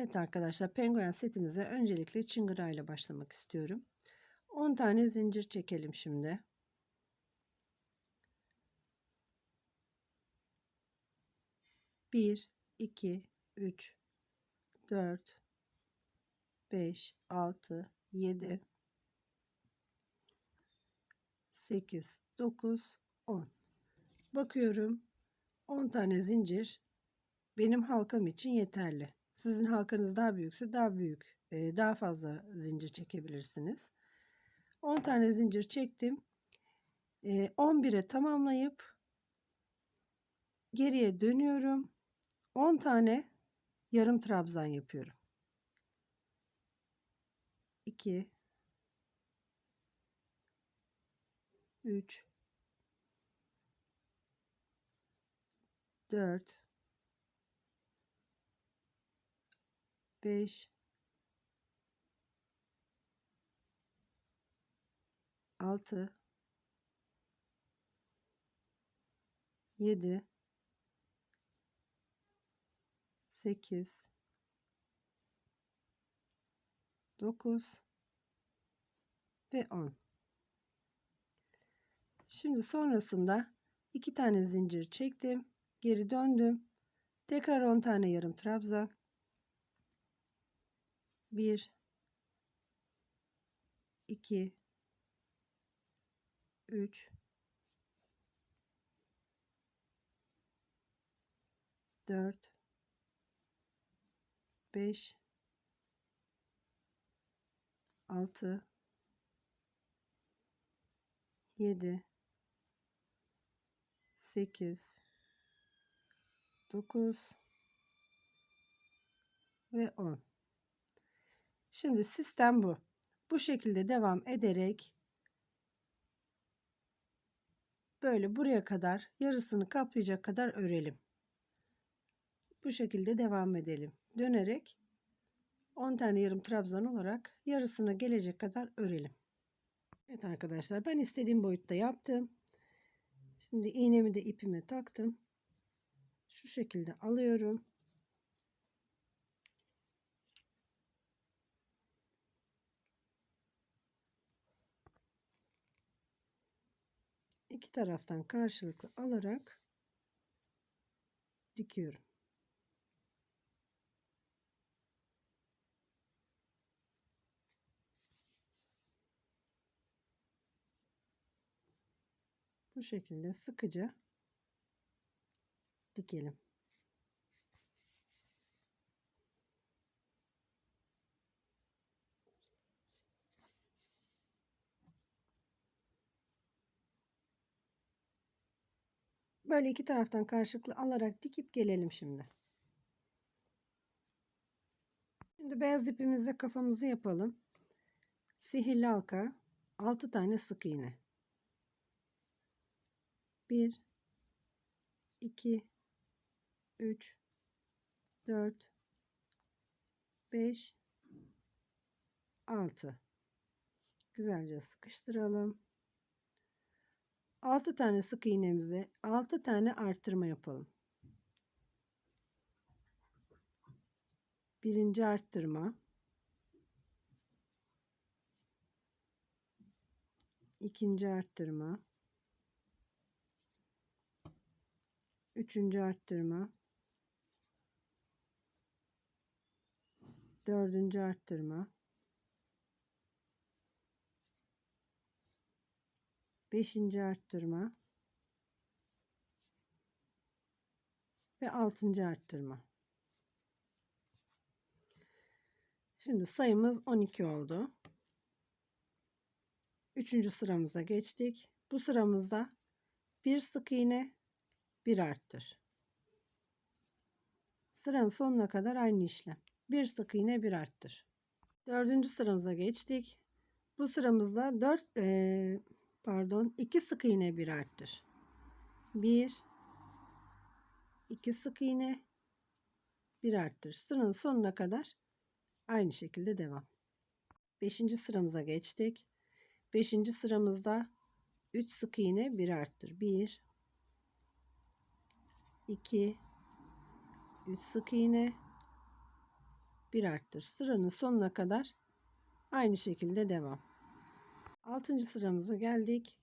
Evet arkadaşlar penguen setimize öncelikle çıngıra ile başlamak istiyorum. 10 tane zincir çekelim şimdi. Bir, iki, üç, dört, beş, altı, yedi, sekiz, dokuz, on. Bakıyorum 10 tane zincir benim halkam için yeterli. Sizin halkanız daha büyükse daha büyük, daha fazla zincir çekebilirsiniz. 10 tane zincir çektim. 11'e tamamlayıp geriye dönüyorum. 10 tane yarım trabzan yapıyorum. 2 3 4 5 6 7 8 9 ve 10 Şimdi sonrasında iki tane zincir çektim geri döndüm. Tekrar 10 tane yarım trabzan 1 2 3 4 5 6 7 8 9 ve 10 Şimdi sistem bu. Bu şekilde devam ederek böyle buraya kadar yarısını kaplayacak kadar örelim. Bu şekilde devam edelim. Dönerek 10 tane yarım trabzan olarak yarısına gelecek kadar örelim. Evet arkadaşlar ben istediğim boyutta yaptım. Şimdi iğnemi de ipime taktım. Şu şekilde alıyorum. İki taraftan karşılıklı alarak dikiyorum. Bu şekilde sıkıca dikelim. Böyle iki taraftan karşılıklı alarak dikip gelelim şimdi. Şimdi beyaz ipimizle kafamızı yapalım. Sihirli halka 6 tane sık iğne. 1 2 3 4 5 6 Güzelce sıkıştıralım. 6 tane sık iğnemize 6 tane arttırma yapalım. Birinci arttırma. ikinci arttırma. Üçüncü arttırma. Dördüncü arttırma. Beşinci arttırma ve altıncı arttırma. Şimdi sayımız 12 oldu. Üçüncü sıramıza geçtik. Bu sıramızda bir sık iğne, bir arttır. Sıranın sonuna kadar aynı işlem. Bir sık iğne, bir arttır. Dördüncü sıramıza geçtik. Bu sıramızda 4 e, pardon 2 sık iğne bir arttır. 1 2 sık iğne bir arttır. Sıranın sonuna kadar aynı şekilde devam. 5. sıramıza geçtik. 5. sıramızda 3 sık iğne bir arttır. 1 2 3 sık iğne bir arttır. Sıranın sonuna kadar aynı şekilde devam. 6. sıramıza geldik.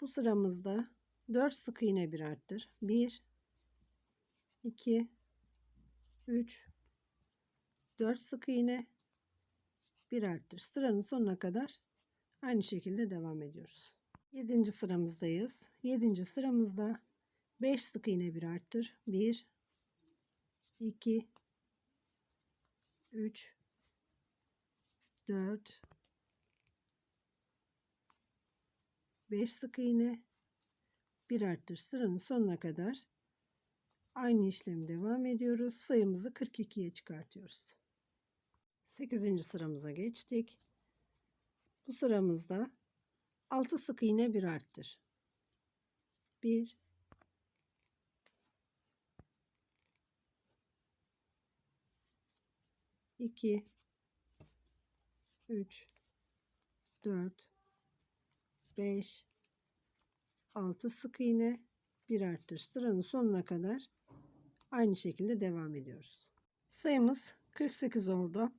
Bu sıramızda 4 sık iğne bir arttır. 1 2 3 4 sık iğne bir arttır. Sıranın sonuna kadar aynı şekilde devam ediyoruz. 7. sıramızdayız. 7. sıramızda 5 sık iğne bir arttır. 1 2 3 4 5 sık iğne bir arttır. Sıranın sonuna kadar aynı işlemi devam ediyoruz. Sayımızı 42'ye çıkartıyoruz. 8. sıramıza geçtik. Bu sıramızda 6 sık iğne bir arttır. 1 2 3 4 5 6 sık iğne bir arttır. Sıranın sonuna kadar aynı şekilde devam ediyoruz. Sayımız 48 oldu.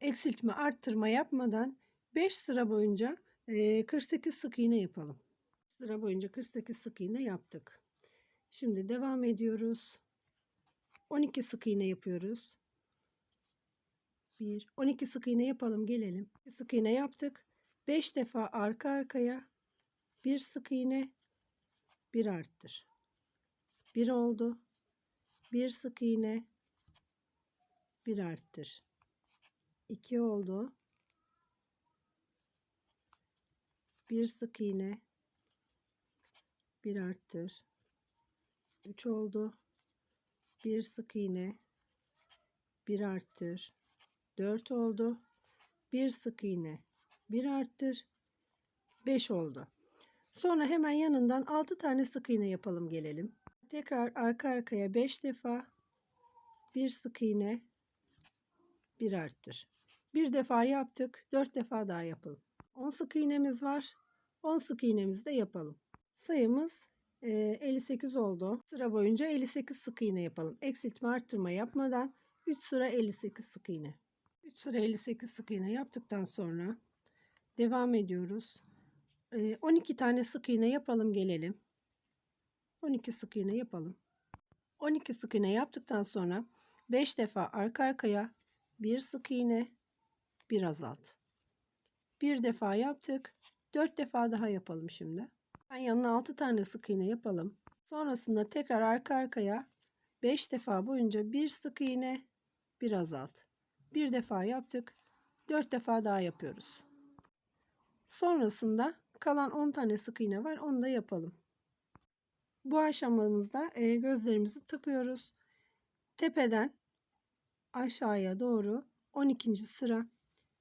Eksiltme arttırma yapmadan 5 sıra boyunca 48 sık iğne yapalım. Sıra boyunca 48 sık iğne yaptık. Şimdi devam ediyoruz. 12 sık iğne yapıyoruz. 1 12 sık iğne yapalım gelelim. Sık iğne yaptık. 5 defa arka arkaya bir sık iğne bir arttır. Bir oldu. Bir sık iğne bir arttır. 2 oldu. Bir sık iğne bir arttır. 3 oldu. Bir sık iğne bir arttır. 4 oldu. Bir sık iğne bir arttır. 5 oldu. Sonra hemen yanından 6 tane sık iğne yapalım gelelim. Tekrar arka arkaya 5 defa bir sık iğne bir arttır. Bir defa yaptık. 4 defa daha yapalım. 10 sık iğnemiz var. 10 sık iğnemizi de yapalım. Sayımız 58 oldu. Sıra boyunca 58 sık iğne yapalım. Eksiltme arttırma yapmadan 3 sıra 58 sık iğne. 3 sıra 58 sık iğne yaptıktan sonra devam ediyoruz. 12 tane sık iğne yapalım gelelim. 12 sık iğne yapalım. 12 sık iğne yaptıktan sonra 5 defa arka arkaya bir sık iğne bir azalt. Bir defa yaptık. 4 defa daha yapalım şimdi. Ben yanına 6 tane sık iğne yapalım. Sonrasında tekrar arka arkaya 5 defa boyunca bir sık iğne bir azalt. Bir defa yaptık. 4 defa daha yapıyoruz. Sonrasında kalan 10 tane sık iğne var. Onu da yapalım. Bu aşamamızda e, gözlerimizi takıyoruz. Tepeden aşağıya doğru 12. sıra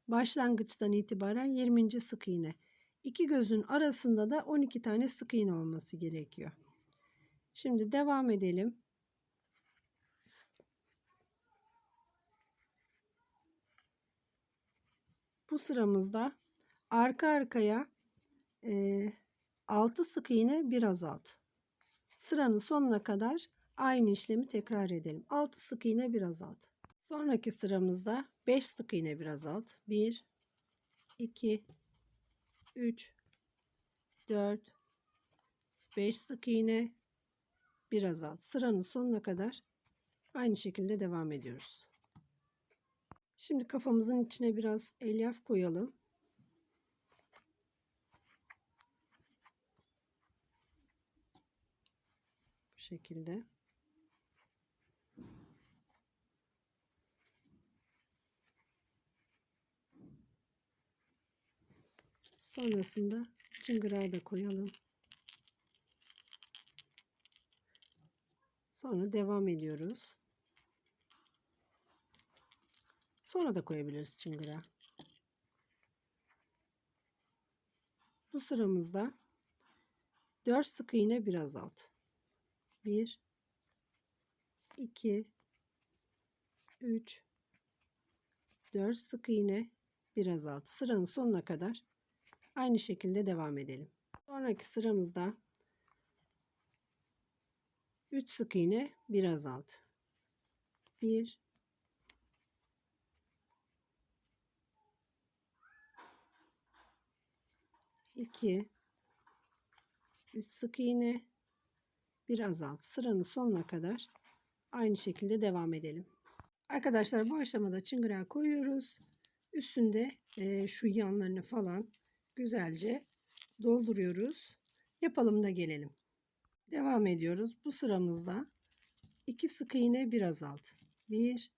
başlangıçtan itibaren 20. sık iğne. İki gözün arasında da 12 tane sık iğne olması gerekiyor. Şimdi devam edelim. Bu sıramızda arka arkaya e, 6 sık iğne bir azalt. Sıranın sonuna kadar aynı işlemi tekrar edelim. 6 sık iğne bir azalt. Sonraki sıramızda 5 sık iğne bir azalt. 1 2 3 4 5 sık iğne bir azalt. Sıranın sonuna kadar aynı şekilde devam ediyoruz. Şimdi kafamızın içine biraz elyaf koyalım. Bu şekilde. Sonrasında çıngırağı da koyalım. Sonra devam ediyoruz. Sonra da koyabiliriz çıngırağı. Bu sıramızda 4 sık iğne bir azalt. 1 2 3 4 sık iğne biraz alt sıranın sonuna kadar aynı şekilde devam edelim. Sonraki sıramızda 3 sık iğne biraz alt 1 2 3 sık iğne bir azalt sıranın sonuna kadar aynı şekilde devam edelim. Arkadaşlar bu aşamada çıngırağı koyuyoruz. Üstünde e, şu yanlarını falan güzelce dolduruyoruz. Yapalım da gelelim. Devam ediyoruz. Bu sıramızda 2 sık iğne bir azalt. 1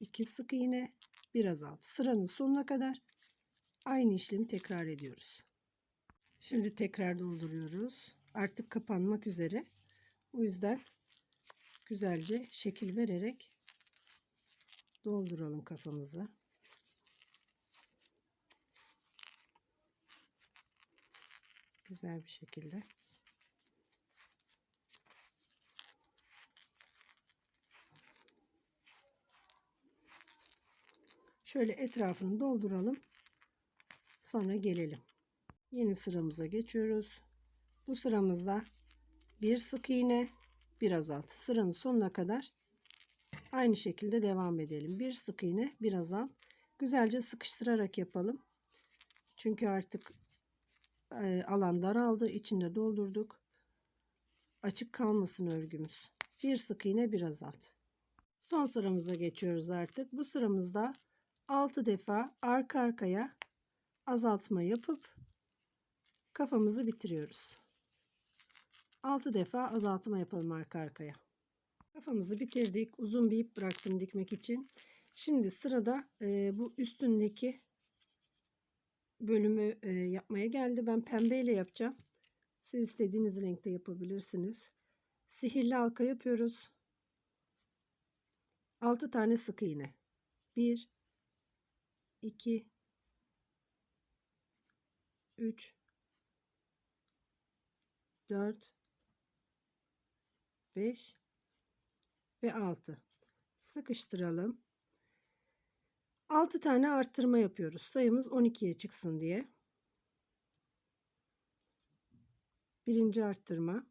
2 sık iğne bir azalt. Sıranın sonuna kadar aynı işlemi tekrar ediyoruz. Şimdi tekrar dolduruyoruz. Artık kapanmak üzere. O yüzden güzelce şekil vererek dolduralım kafamızı. Güzel bir şekilde. Şöyle etrafını dolduralım. Sonra gelelim. Yeni sıramıza geçiyoruz. Bu sıramızda bir sık iğne, bir azalt. Sıranın sonuna kadar aynı şekilde devam edelim. Bir sık iğne, bir azalt. Güzelce sıkıştırarak yapalım. Çünkü artık e, alan daraldı. İçinde doldurduk. Açık kalmasın örgümüz. Bir sık iğne, bir azalt. Son sıramıza geçiyoruz artık. Bu sıramızda 6 defa arka arkaya azaltma yapıp kafamızı bitiriyoruz. 6 defa azaltma yapalım arka arkaya. Kafamızı bitirdik. Uzun bir ip bıraktım dikmek için. Şimdi sırada e, bu üstündeki bölümü e, yapmaya geldi. Ben pembeyle yapacağım. Siz istediğiniz renkte yapabilirsiniz. Sihirli halka yapıyoruz. 6 tane sık iğne. 1 2 3 4 5 ve 6 sıkıştıralım. 6 tane arttırma yapıyoruz. Sayımız 12'ye çıksın diye. Birinci arttırma.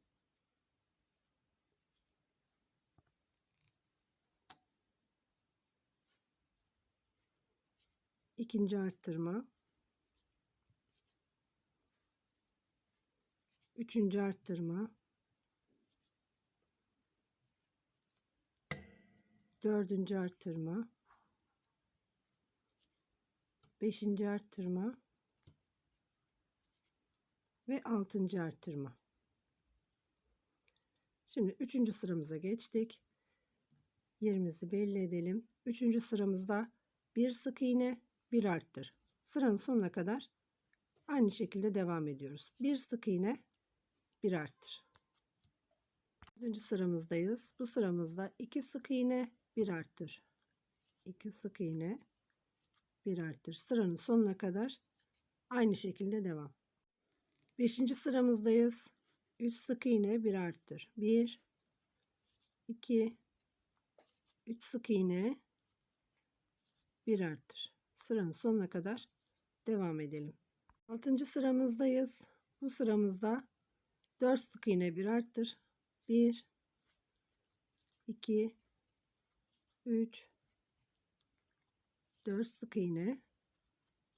İkinci arttırma. Üçüncü arttırma dördüncü arttırma beşinci arttırma ve altıncı arttırma şimdi üçüncü sıramıza geçtik. Yerimizi belli edelim. Üçüncü sıramızda bir sık iğne bir arttır. Sıranın sonuna kadar aynı şekilde devam ediyoruz. Bir sık iğne bir arttır. Dördüncü sıramızdayız. Bu sıramızda iki sık iğne bir arttır. İki sık iğne bir arttır. Sıranın sonuna kadar aynı şekilde devam. Beşinci sıramızdayız. Üç sık iğne bir arttır. Bir, iki, üç sık iğne bir arttır. Sıranın sonuna kadar devam edelim. Altıncı sıramızdayız. Bu sıramızda 4 sık iğne bir arttır. 1 2 3 4 sık iğne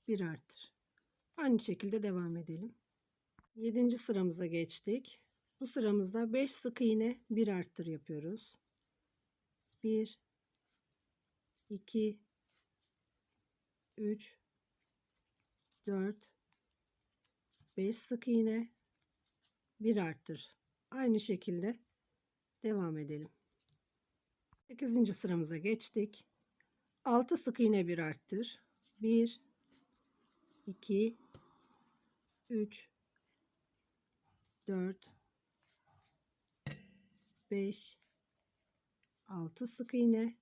bir arttır. Aynı şekilde devam edelim. 7. sıramıza geçtik. Bu sıramızda 5 sık iğne bir arttır yapıyoruz. 1 2 3 4 5 sık iğne bir arttır. Aynı şekilde devam edelim. 8. sıramıza geçtik. 6 sık iğne bir arttır. 1 2 3 4 5 6 sık iğne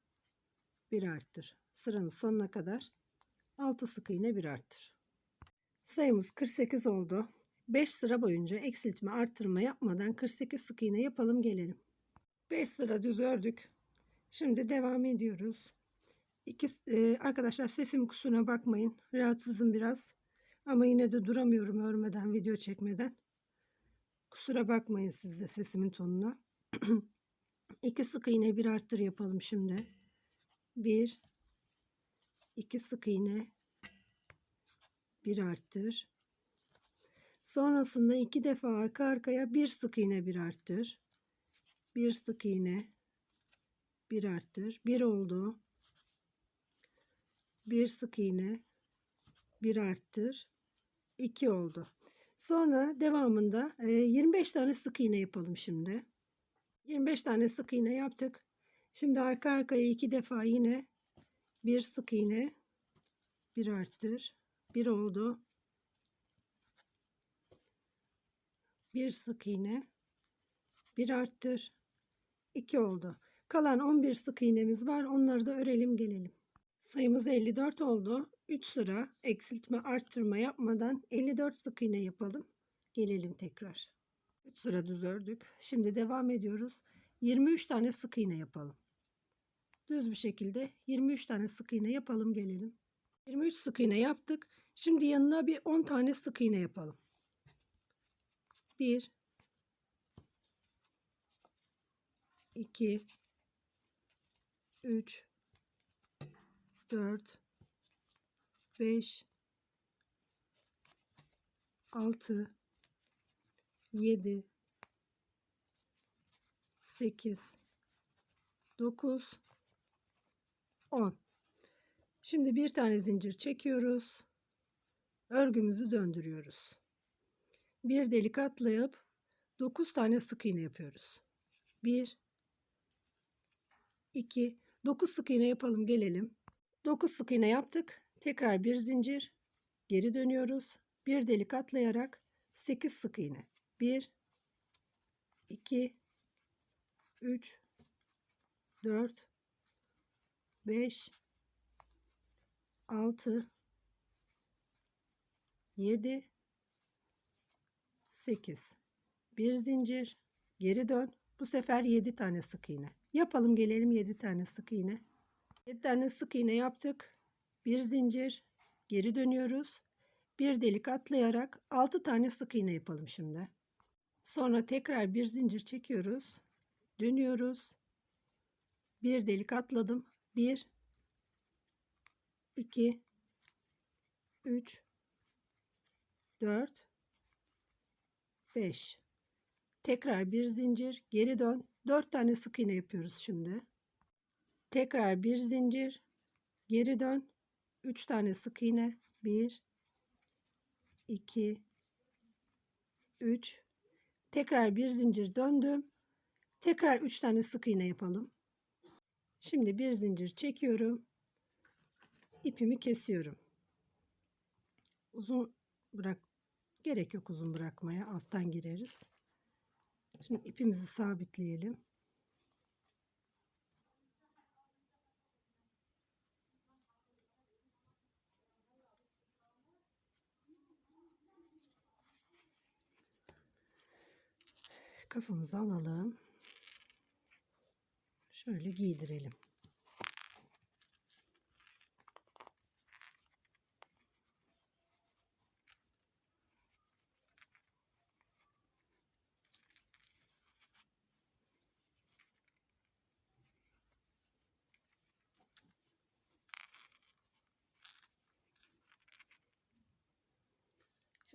bir arttır. Sıranın sonuna kadar 6 sık iğne bir arttır. Sayımız 48 oldu. 5 sıra boyunca eksiltme arttırma yapmadan 48 sık iğne yapalım gelelim. 5 sıra düz ördük. Şimdi devam ediyoruz. İki, e, arkadaşlar sesim kusuruna bakmayın. Rahatsızım biraz. Ama yine de duramıyorum örmeden, video çekmeden. Kusura bakmayın siz de sesimin tonuna. 2 sık iğne bir arttır yapalım şimdi. 1 2 sık iğne bir arttır. Sonrasında iki defa arka arkaya bir sık iğne bir arttır. Bir sık iğne bir arttır. Bir oldu. Bir sık iğne bir arttır. 2 oldu. Sonra devamında e, 25 tane sık iğne yapalım şimdi. 25 tane sık iğne yaptık. Şimdi arka arkaya iki defa yine bir sık iğne bir arttır. Bir oldu. Bir sık iğne bir arttır. 2 oldu. Kalan 11 sık iğnemiz var. Onları da örelim gelelim. Sayımız 54 oldu. 3 sıra eksiltme arttırma yapmadan 54 sık iğne yapalım. Gelelim tekrar. 3 sıra düz ördük. Şimdi devam ediyoruz. 23 tane sık iğne yapalım. Düz bir şekilde 23 tane sık iğne yapalım gelelim. 23 sık iğne yaptık. Şimdi yanına bir 10 tane sık iğne yapalım. 1 2 3 4 5 6 7 8 9 10 Şimdi bir tane zincir çekiyoruz. Örgümüzü döndürüyoruz. Bir delik atlayıp 9 tane sık iğne yapıyoruz. 1 2 9 sık iğne yapalım gelelim. 9 sık iğne yaptık. Tekrar bir zincir geri dönüyoruz. Bir delik atlayarak 8 sık iğne. 1 2 3 4 5 6 7 8 bir zincir geri dön bu sefer 7 tane sık iğne yapalım gelelim 7 tane sık iğne. 7 tane sık iğne yaptık. Bir zincir geri dönüyoruz. Bir delik atlayarak 6 tane sık iğne yapalım şimdi. Sonra tekrar bir zincir çekiyoruz. Dönüyoruz. Bir delik atladım. 1 2 3 4 5 tekrar bir zincir geri dön 4 tane sık iğne yapıyoruz şimdi. Tekrar bir zincir. Geri dön. 3 tane sık iğne. 1 2 3 tekrar bir zincir döndüm. Tekrar 3 tane sık iğne yapalım. Şimdi bir zincir çekiyorum. İpimi kesiyorum. Uzun bırak gerek yok uzun bırakmaya. Alttan gireriz şimdi ipimizi sabitleyelim kafamızı alalım. Şöyle giydirelim.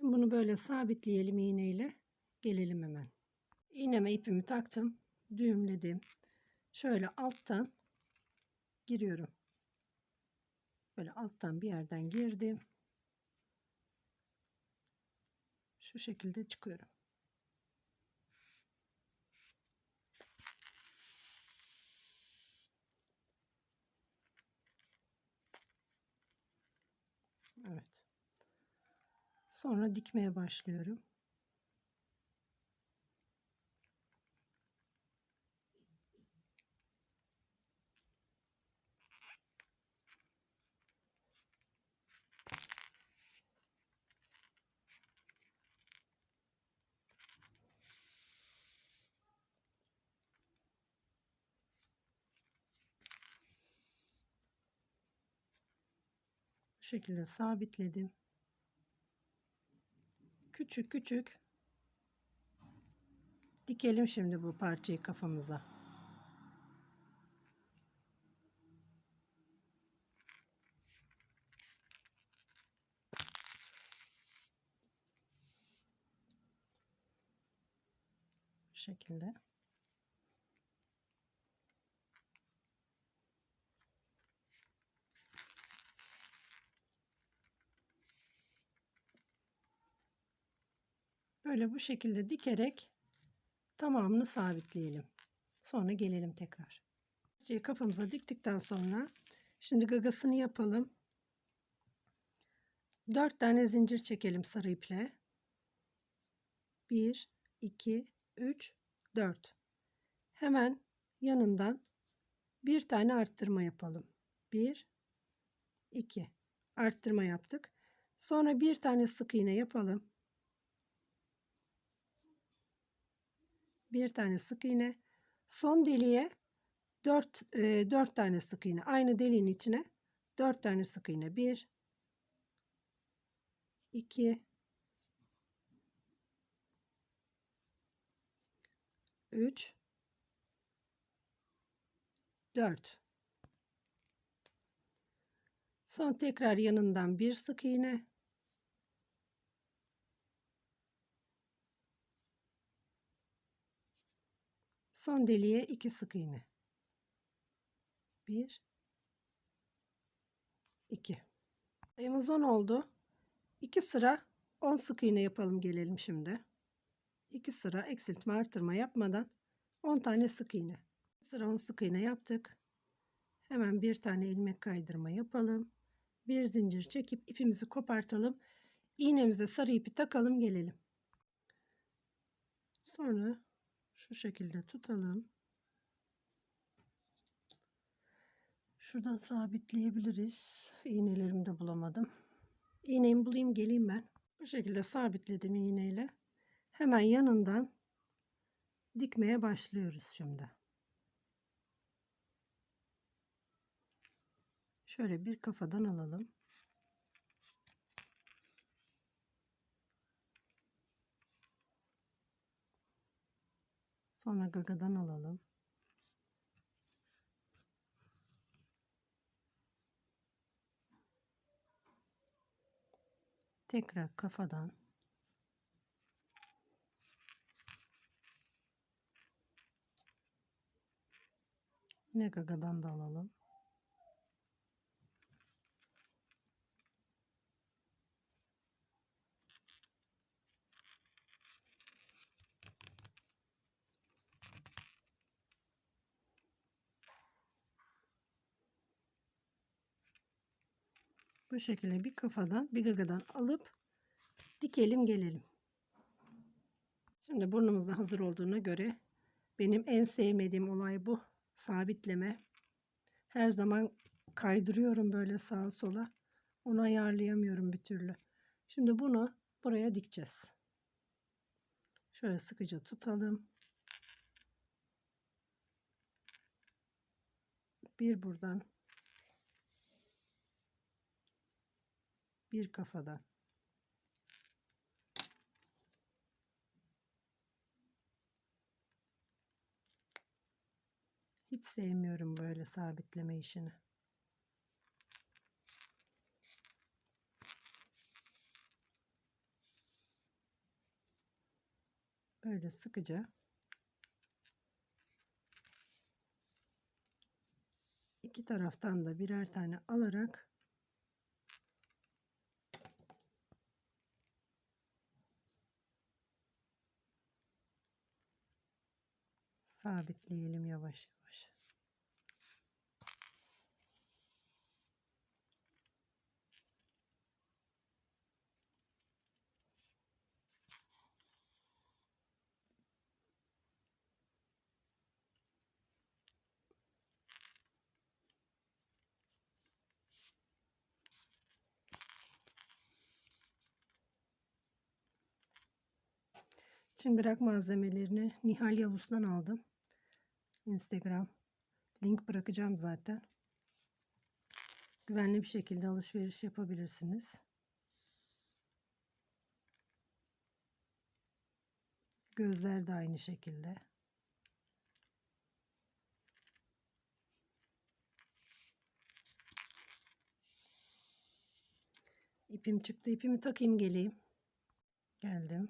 Şimdi bunu böyle sabitleyelim iğneyle. Gelelim hemen. İğneme ipimi taktım. Düğümledim. Şöyle alttan giriyorum. Böyle alttan bir yerden girdim. Şu şekilde çıkıyorum. Evet. Sonra dikmeye başlıyorum. Bu şekilde sabitledim küçük küçük dikelim şimdi bu parçayı kafamıza. Bu şekilde. Böyle bu şekilde dikerek tamamını sabitleyelim. Sonra gelelim tekrar. Kafamıza diktikten sonra şimdi gagasını yapalım. 4 tane zincir çekelim sarı iple. 1 2 3 4. Hemen yanından bir tane arttırma yapalım. 1 2 arttırma yaptık. Sonra bir tane sık iğne yapalım. Bir tane sık iğne. Son deliğe 4 e, 4 tane sık iğne. Aynı deliğin içine 4 tane sık iğne. 1 2 3 4 Son tekrar yanından bir sık iğne. Son deliğe iki sık iğne. 1 2 Sayımız 10 oldu. 2 sıra 10 sık iğne yapalım gelelim şimdi. 2 sıra eksiltme artırma yapmadan 10 tane sık iğne. Sıra 10 sık iğne yaptık. Hemen bir tane ilmek kaydırma yapalım. Bir zincir çekip ipimizi kopartalım. İğnemize sarı ipi takalım gelelim. Sonra şu şekilde tutalım. Şuradan sabitleyebiliriz. İğnelerimi de bulamadım. İğneyi bulayım geleyim ben. Bu şekilde sabitledim iğneyle. Hemen yanından dikmeye başlıyoruz şimdi. Şöyle bir kafadan alalım. Sonra gagadan alalım. Tekrar kafadan. Yine gagadan da alalım. Bu şekilde bir kafadan bir gagadan alıp dikelim gelelim. Şimdi burnumuz da hazır olduğuna göre benim en sevmediğim olay bu. Sabitleme. Her zaman kaydırıyorum böyle sağa sola. Onu ayarlayamıyorum bir türlü. Şimdi bunu buraya dikeceğiz. Şöyle sıkıca tutalım. Bir buradan bir kafadan. Hiç sevmiyorum böyle sabitleme işini. Böyle sıkıca iki taraftan da birer tane alarak sabitleyelim yavaş yavaş. Çıngırak malzemelerini Nihal Yavuz'dan aldım. Instagram link bırakacağım zaten. Güvenli bir şekilde alışveriş yapabilirsiniz. Gözler de aynı şekilde. İpim çıktı. İpimi takayım geleyim. Geldim.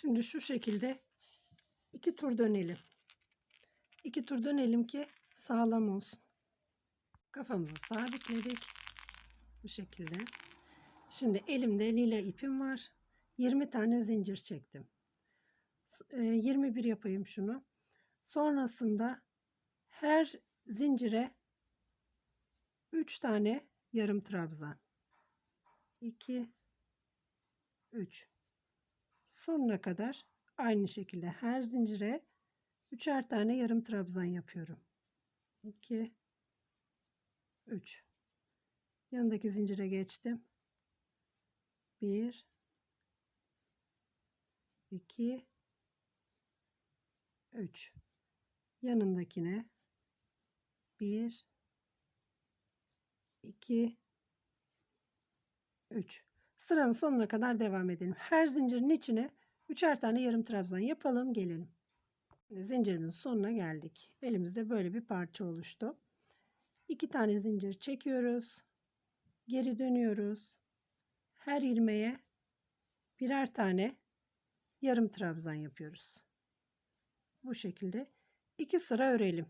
Şimdi şu şekilde iki tur dönelim. İki tur dönelim ki sağlam olsun. Kafamızı sabitledik. Bu şekilde. Şimdi elimde lila ipim var. 20 tane zincir çektim. S- e, 21 yapayım şunu. Sonrasında her zincire 3 tane yarım trabzan. 2 3 sonuna kadar aynı şekilde her zincire üçer tane yarım trabzan yapıyorum. 2 3 yanındaki zincire geçtim. 1 2 3 yanındakine 1 2 3 sıranın sonuna kadar devam edelim. Her zincirin içine üçer tane yarım trabzan yapalım gelelim. Zincirimizin sonuna geldik. Elimizde böyle bir parça oluştu. İki tane zincir çekiyoruz. Geri dönüyoruz. Her ilmeğe birer tane yarım trabzan yapıyoruz. Bu şekilde iki sıra örelim.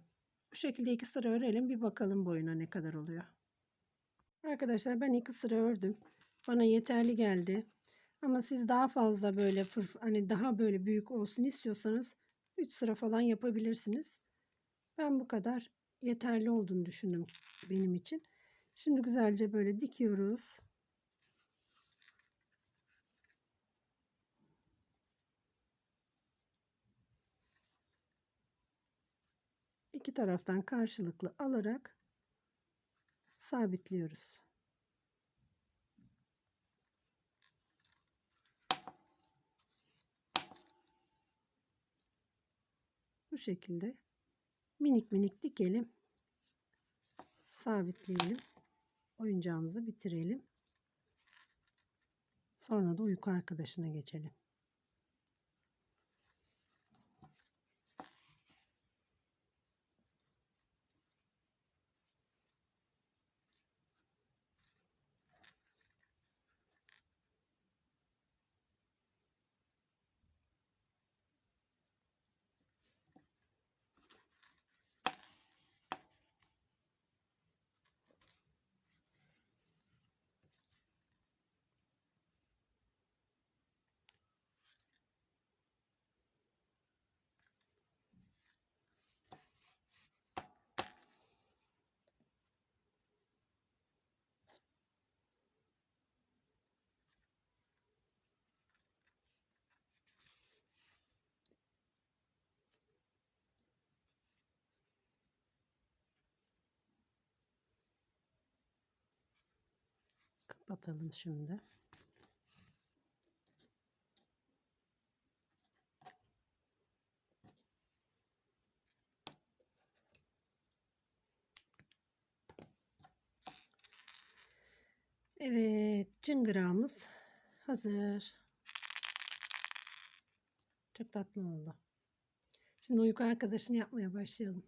Bu şekilde iki sıra örelim. Bir bakalım boyuna ne kadar oluyor. Arkadaşlar ben iki sıra ördüm. Bana yeterli geldi. Ama siz daha fazla böyle hani daha böyle büyük olsun istiyorsanız 3 sıra falan yapabilirsiniz. Ben bu kadar yeterli olduğunu düşündüm benim için. Şimdi güzelce böyle dikiyoruz. İki taraftan karşılıklı alarak sabitliyoruz. Bu şekilde minik minik dikelim. Sabitleyelim. Oyuncağımızı bitirelim. Sonra da uyku arkadaşına geçelim. Kapatalım şimdi. Evet, çıngırağımız hazır. Çok tatlı oldu. Şimdi uyku arkadaşını yapmaya başlayalım.